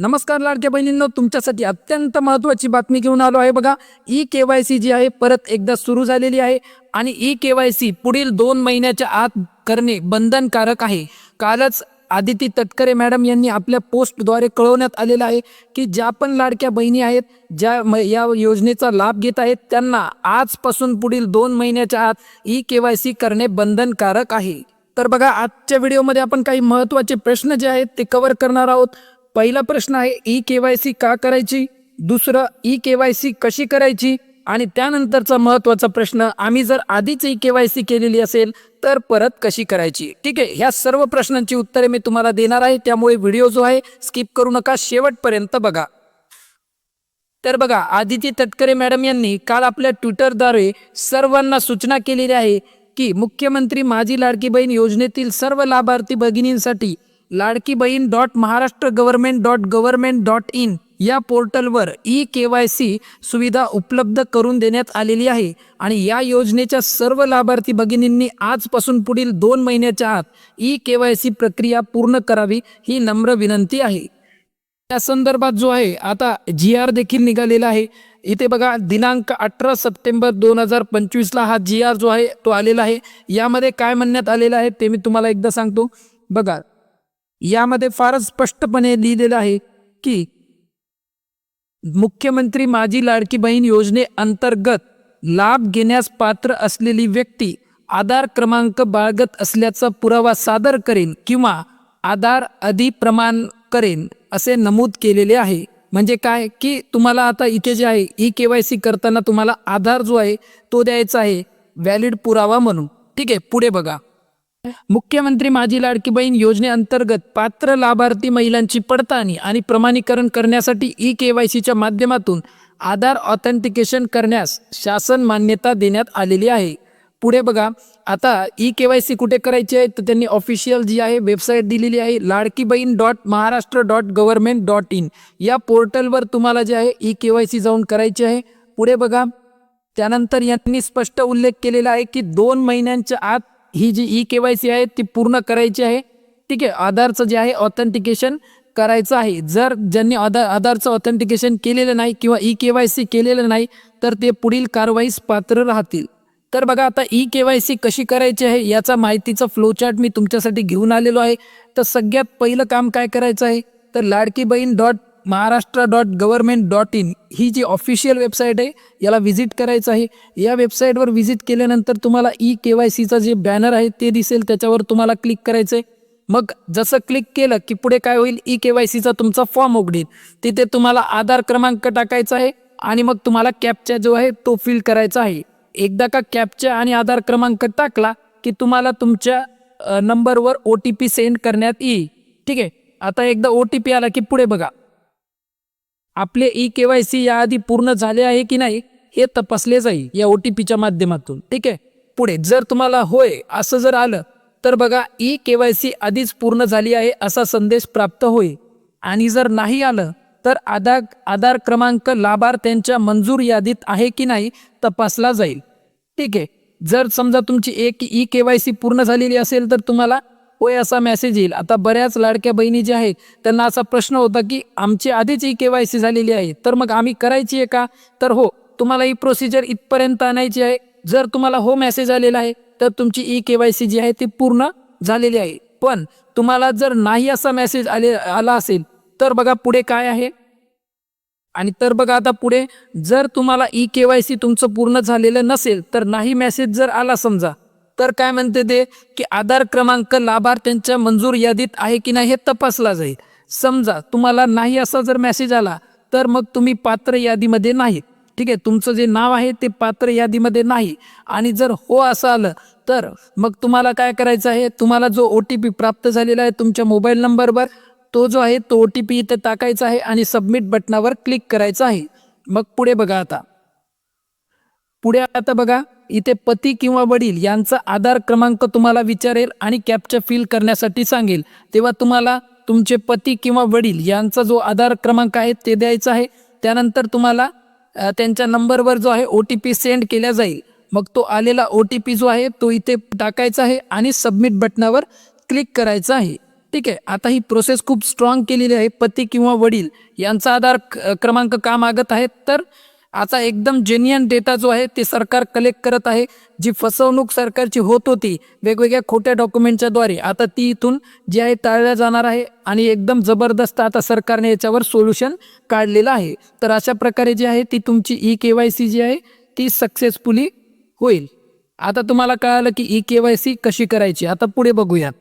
नमस्कार लाडक्या बहिणींनो तुमच्यासाठी अत्यंत महत्त्वाची बातमी घेऊन आलो आहे बघा. ई के वाय सी जी आहे परत एकदा सुरू झालेली आहे आणि ई के वाय सी पुढील दोन महिन्याच्या आत करणे बंधनकारक आहे. कालच आदिती तटकरे मॅडम यांनी आपल्या पोस्टद्वारे कळवण्यात आलेलं आहे की ज्या पण लाडक्या बहिणी आहेत ज्या या योजनेचा लाभ घेत आहेत त्यांना आजपासून पुढील दोन महिन्याच्या आत ई के वाय सी करणे बंधनकारक आहे. तर बघा आजच्या व्हिडिओमध्ये आपण काही महत्त्वाचे प्रश्न जे आहेत ते कव्हर करणार आहोत. पहिला प्रश्न आहे ई के वाय सी का करायची? दुसरं ई के वाय सी कशी करायची? आणि त्यानंतरचा महत्त्वाचा प्रश्न आम्ही जर आधीच ई के वाय सी केलेली असेल तर परत कशी करायची? ठीक आहे ह्या सर्व प्रश्नांची उत्तरे मी तुम्हाला देणार आहे त्यामुळे व्हिडिओ जो आहे स्किप करू नका शेवटपर्यंत बघा. तर बघा आदिती तटकरे मॅडम यांनी काल आपल्या ट्विटरद्वारे सर्वांना सूचना केलेली आहे की मुख्यमंत्री माझी लाडकी बहीण योजनेतील सर्व लाभार्थी भगिनींसाठी Ladki Bahin dot Maharashtra government dot government dot in या पोर्टलवर ई के वाय सी सुविधा उपलब्ध करून देण्यात आलेली आहे. आणि या योजनेच्या सर्व लाभार्थी भगिनींनी आजपासून पुढील दोन महिन्याच्या आत ई के वाय सी प्रक्रिया पूर्ण करावी ही नम्र विनंती आहे. त्या संदर्भात जो आहे आता जी आर देखील निघालेला आहे. इथे बघा दिनांक अठरा सप्टेंबर दोन हजार पंचवीसला हा जी आर जो आहे तो आलेला आहे. यामध्ये काय म्हणण्यात आलेलं आहे ते मी तुम्हाला एकदा सांगतो. बघा यामध्ये फारच स्पष्टपणे लिहिलेलं आहे की मुख्यमंत्री माझी लाडकी बहीण योजनेअंतर्गत लाभ घेण्यास पात्र असलेली व्यक्ती आधार क्रमांक बाळगत असल्याचा पुरावा सादर करेन किंवा आधार अधिप्रमाण करेन असे नमूद केलेले आहे. म्हणजे काय? की तुम्हाला आता इथे जे आहे ई के वाय सी करताना तुम्हाला आधार जो आहे तो द्यायचा आहे. व्हॅलिड पुरावा म्हणून. ठीक आहे? पुढे बघा. मुख्यमंत्री माझी लाडकी बहीण योजनेअंतर्गत पात्र लाभार्थी महिलांची पडताळणी आणि प्रमाणीकरण करण्यासाठी ई के वाय सीच्या माध्यमातून आधार ऑथेंटिकेशन करण्यास शासन मान्यता देण्यात आलेली आहे. पुढे बघा आता ई के वाय सी कुठे करायची आहे? तर त्यांनी ऑफिशियल जी आहे वेबसाईट दिलेली आहे Ladki Bahin dot Maharashtra dot government dot in. या पोर्टलवर तुम्हाला जे आहे ई के वाय सी जाऊन करायची आहे. पुढे बघा त्यानंतर यांनी स्पष्ट उल्लेख केलेला आहे की दोन महिन्यांच्या आत ही जी ई के वाय सी आहे ती पूर्ण करायची आहे. ठीक आहे आधारचं जे आहे ऑथेंटिकेशन करायचं आहे. जर ज्यांनी आधार आधारचं ऑथेंटिकेशन केलेलं नाही किंवा ई के वाय सी केलेलं नाही तर ते पुढील कारवाईस पात्र राहतील. तर बघा आता ई के वाय सी कशी करायची आहे याचा माहितीचा फ्लोचार्ट मी तुमच्यासाठी घेऊन आलेलो आहे. तर सगळ्यात पहिलं काम काय करायचं आहे तर Ladki Bahin dot Maharashtra dot government dot in ही जी ऑफिशियल वेबसाईट आहे याला व्हिजिट करायचं आहे. या वेबसाईटवर व्हिजिट केल्यानंतर तुम्हाला ई के वाय सीचा जे बॅनर आहे ते दिसेल. त्याच्यावर तुम्हाला क्लिक करायचं आहे मग जसं क्लिक केलं की पुढे काय होईल? ई के वाय सीचा तुमचा फॉर्म उघडेल. तिथे तुम्हाला आधार क्रमांक टाकायचा आहे आणि मग तुम्हाला कॅपचा जो आहे तो फिल करायचा आहे. एकदा का कॅपचा आणि आधार क्रमांक टाकला की तुम्हाला तुमच्या नंबरवर ओ टी पी सेंड करण्यात येईल. ठीक आहे? आता एकदा ओ टी पी आला की पुढे बघा. आपले ई के वाय सी याआधी पूर्ण झाले आहे की नाही हे तपासले जाईल या ओ टी पीच्या माध्यमातून. ठीक आहे? पुढे जर तुम्हाला होय असं जर आलं तर बघा ई के वाय सी आधीच पूर्ण झाली आहे असा संदेश प्राप्त होईल. आणि जर नाही आलं तर आधार आधार क्रमांक लाभार्थ्यांच्या मंजूर यादीत आहे की नाही तपासला जाईल. ठीक आहे? जर समजा तुमची एक ई के वाय सी पूर्ण झालेली असेल तर तुम्हाला होय असा मेसेज येईल. आता बऱ्याच लाडक्या बहिणी ज्या आहेत त्यांना असा प्रश्न होता की आमची आधीच ई के वाय सी झालेली आहे तर मग आम्ही करायची आहे का? तर हो तुम्हाला ही प्रोसिजर इथपर्यंत आणायची आहे. जर तुम्हाला हो मेसेज आलेला आहे तर तुमची ई के वाय सी जी आहे ती पूर्ण झालेली आहे. पण तुम्हाला जर नाही असा मेसेज आले आला असेल तर बघा पुढे काय आहे. आणि तर बघा आता पुढे जर तुम्हाला ई के वाय सी तुमचं पूर्ण झालेलं नसेल तर नाही मेसेज जर आला समजा तर काय म्हणते ते की आधार क्रमांक लाभार्थ्यांच्या मंजूर यादीत आहे की नाही हे तपासला जाईल. समजा तुम्हाला नाही असा जर मेसेज आला तर मग तुम्ही पात्र यादीमध्ये नाही. ठीक आहे तुमचं जे नाव आहे ते पात्र यादीमध्ये नाही. आणि जर हो असं आलं तर मग तुम्हाला काय करायचं आहे? तुम्हाला जो ओ टी पी प्राप्त झालेला आहे तुमच्या मोबाईल नंबरवर तो जो आहे तो ओ टी पी इथे टाकायचा आहे आणि सबमिट बटनावर क्लिक करायचा आहे. मग पुढे बघा आता. पुढे आता बघा इथे पती किंवा वडील यांचा आधार क्रमांक तुम्हाला विचारेल आणि कॅपचा फिल करण्यासाठी सांगेल. तेव्हा तुम्हाला तुमचे पती किंवा वडील यांचा जो आधार क्रमांक आहे ते द्यायचा आहे. त्यानंतर तुम्हाला त्यांच्या नंबरवर जो आहे ओ टी पी सेंड केला जाईल. मग तो आलेला ओ टी पी जो आहे तो इथे टाकायचा आहे आणि सबमिट बटनावर क्लिक करायचं आहे. ठीक आहे? आता ही प्रोसेस खूप स्ट्रॉंग केलेली आहे. पती किंवा वडील यांचा आधार क- क्रमांक का मागत आहेत? तर आता एकदम जेन्युअन डेटा जो आहे ते सरकार कलेक्ट करत आहे. जी फसवणूक सरकारची होत होती वेगवेगळ्या खोट्या डॉक्युमेंटच्या द्वारे आता ती इथून जी आहे टाळल्या जाणार आहे आणि एकदम जबरदस्त आता सरकारने याच्यावर सोल्युशन काढलेलं आहे. तर अशा प्रकारे जी आहे ती तुमची ई के वाय सी जी आहे ती सक्सेसफुली होईल. आता तुम्हाला कळालं की ई के वाय सी कशी करायची? आता पुढे बघूयात.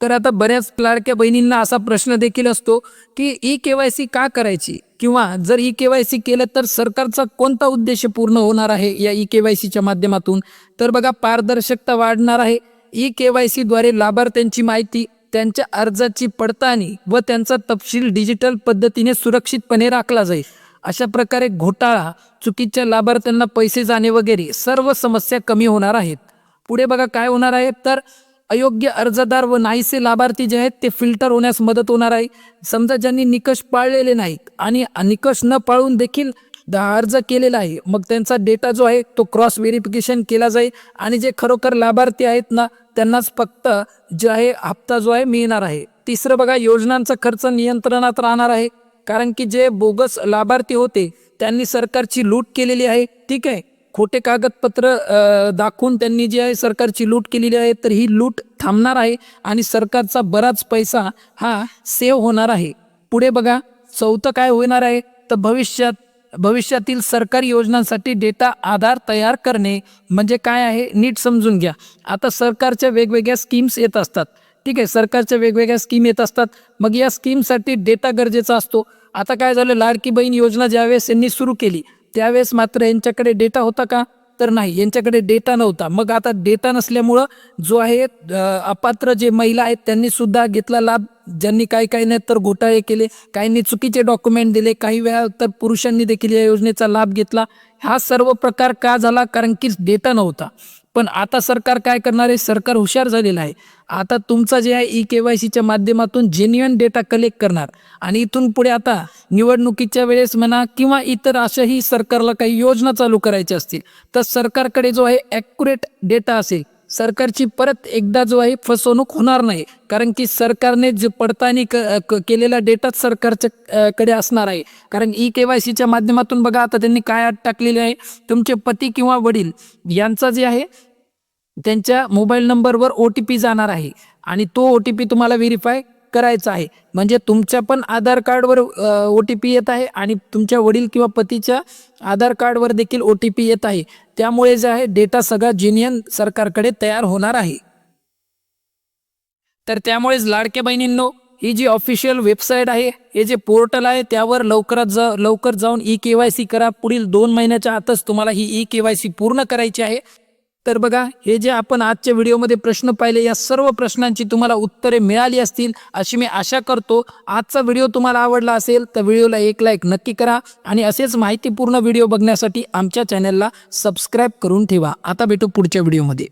तर आता बऱ्याच लाडक्या बहिणींना असा प्रश्न देखील असतो की ई के वाय सी का करायची? किंवा जर ई के वाय सी केलं तर सरकारचा कोणता उद्देश पूर्ण होणार आहे या ई के वाय सीच्या माध्यमातून? तर बघा पारदर्शकता वाढणार आहे. ई के वाय सीद्वारे लाभार्थ्यांची माहिती त्यांच्या अर्जाची पडताळणी व त्यांचा तपशील डिजिटल पद्धतीने सुरक्षितपणे राखला जाईल. अशा प्रकारे घोटाळा चुकीच्या लाभार्थ्यांना पैसे जाणे वगैरे सर्व समस्या कमी होणार आहेत. पुढे बघा काय होणार आहे. तर अयोग्य अर्जदार व नाहीसे लाभार्थी जे आहेत ते फिल्टर होण्यास मदत होणार आहे. समजा ज्यांनी निकष पाळलेले नाहीत आणि निकष न पाळून देखील द- अर्ज केलेला आहे मग त्यांचा डेटा जो आहे तो क्रॉस व्हेरिफिकेशन केला जाईल आणि जे खरोखर लाभार्थी आहेत ना त्यांनाच फक्त जे आहे हप्ता जो आहे मिळणार आहे. तिसरं बघा योजनांचा खर्च नियंत्रणात राहणार आहे. कारण की जे बोगस लाभार्थी होते त्यांनी सरकारची लूट केलेली आहे. ठीक आहे? खोटे कागदपत्र दाखवून त्यांनी जी आहे सरकारची लूट केलेली आहे तर ही लूट थांबणार आहे आणि सरकारचा बराच पैसा हा सेव्ह होणार आहे. पुढे बघा चौथं काय होणार आहे? तर भविष्यात भविष्यातील सरकारी योजनांसाठी डेटा आधार तयार करणे म्हणजे काय आहे? नीट समजून घ्या. आता सरकारच्या वेगवेगळ्या स्कीम्स येत असतात. ठीक आहे सरकारच्या वेगवेगळ्या स्कीम येत असतात. मग या स्कीमसाठी डेटा गरजेचा असतो. आता काय झालं? लाडकी बहीण योजना ज्यावेळेस यांनी सुरू केली त्यावेळेस मात्र यांच्याकडे डेटा होता का? तर नाही यांच्याकडे डेटा नव्हता. मग आता डेटा नसल्यामुळं जो आहे अपात्र जे महिला आहेत त्यांनी सुद्धा घेतला लाभ. ज्यांनी काही काही नाही तर घोटाळे केले काहींनी चुकीचे डॉक्युमेंट दिले काही वेळा तर पुरुषांनी देखील या योजनेचा लाभ घेतला. हा सर्व प्रकार का झाला? कारण की डेटा नव्हता. पण आता सरकार काय करणार आहे? सरकार हुशार झालेलं आहे. आता तुमचा जे आहे ई के वाय सीच्या माध्यमातून जेन्युअन डेटा कलेक्ट करणार. आणि इथून पुढे आता निवडणुकीच्या वेळेस म्हणा किंवा इतर अशाही सरकारला काही योजना चालू करायच्या असतील तर सरकारकडे जो आहे ॲक्युरेट डेटा असेल सरकारची परत एकदा जो आहे फसवणूक होणार नाही. कारण की सरकारने जे पडताळणी क क- केलेला डेटाच सरकारच्या कडे असणार आहे. कारण ई के वाय सीच्या माध्यमातून बघा आता त्यांनी काय अट टाकलेली आहे तुमचे पती किंवा वडील यांचा जे आहे त्यांच्या मोबाईल नंबरवर ओ टी पी जाणार आहे. आणि तो ओ टी पी तुम्हाला व्हेरीफाय करायचा आहे. म्हणजे तुमच्या पण आधार कार्डवर ओ टी पी येत आहे आणि तुमच्या वडील किंवा पतीच्या आधार कार्डवर देखील ओ टी पी येत आहे. त्यामुळे जे आहे डेटा सगळा जिनियन सरकारकडे तयार होणार आहे. तर त्यामुळेच लाडक्या बहिणींनो ही जी ऑफिशियल वेबसाईट आहे हे जे पोर्टल आहे त्यावर लवकरात जा लवकर जाऊन ई के वाय सी करा. पुढील दोन महिन्याच्या आतच तुम्हाला ही ई के वाय सी पूर्ण करायची आहे. तर बघा हे जे आपण आजच्या व्हिडिओमध्ये प्रश्न पाहिले या सर्व प्रश्नांची तुम्हाला उत्तरे मिळाली असतील अशी मी आशा करतो. आजचा व्हिडिओ तुम्हाला आवडला असेल तर व्हिडिओला एक लाईक नक्की करा आणि असेच माहितीपूर्ण व्हिडिओ बघण्यासाठी आमच्या चॅनलला सबस्क्राईब करून ठेवा. आता भेटू पुढच्या व्हिडिओमध्ये.